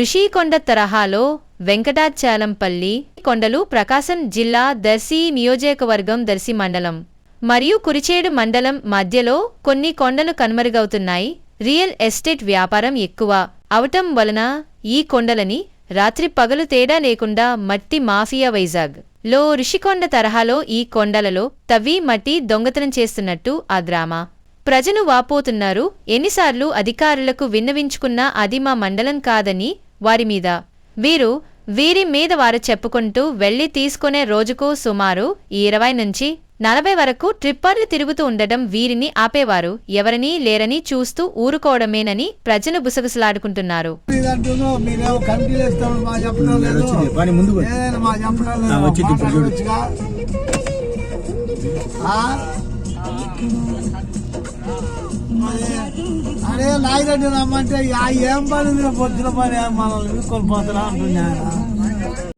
రిషికొండ తరహాలో వెంకటాచలంపల్లి కొండలు ప్రకాశం జిల్లా దర్శి నియోజకవర్గం దర్శి మండలం. మరియు కురిచేడు మండలం మధ్యలో కొన్ని కొండలు కనుమరుగవుతున్నాయి. రియల్ ఎస్టేట్ వ్యాపారం ఎక్కువ. అవటం వలన ఈ కొండలని రాత్రి పగలు తేడా లేకుండా మట్టి మాఫియా వైజాగ్. లో రిషికొండ తరహాలో ఈ కొండలలో తవ్వి మట్టి దొంగతనం చేస్తున్నట్టు ఆ డ్రామా ప్రజలు వాపోతున్నారు. ఎన్నిసార్లు అధికారులకు విన్నవించుకున్నా అది మా మండలం కాదని వారి మీద. వీరు వీరి మీద వారు చెప్పుకుంటూ వెళ్ళి తీసుకునే రోజుకు సుమారు ఇరవై నుంచి నలభై వరకు ట్రిప్పర్లు తిరుగుతూ ఉండడం వీరిని ఆపేవారు. ఎవరనీ లేరని చూస్తూ ఊరుకోవడమేనని ప్రజలు గుసగుసలాడుకుంటున్నారు అరే రమ్మంటే ఏం పని పొద్దున పని? మనల్ని తీసుకొని పోతున్నా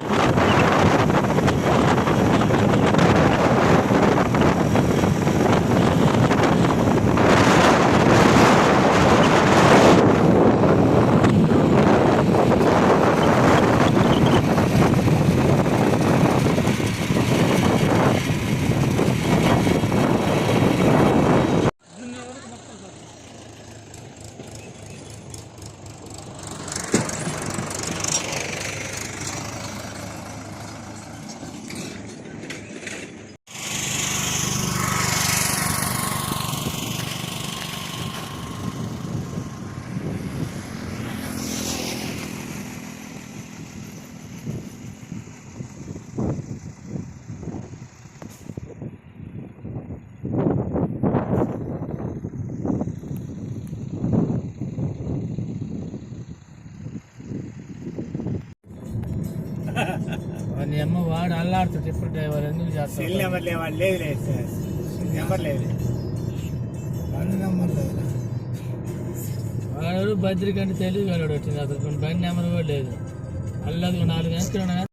వాని అమ్మ వాడు అల్లాడుతాడు ఇప్పుడు డ్రైవర్? ఎందుకు సెల్ చేస్తాడు నెంబర్ లేదు వాడు లేదు లేదు సార్. నెంబర్ లేదు. బండి నెంబర్ లేదు. వాడు బద్రికంటే తెలివి వాడు వచ్చింది అసలు. బండి నెంబర్ కూడా లేదు. అల్లది నాలుగు గంటలు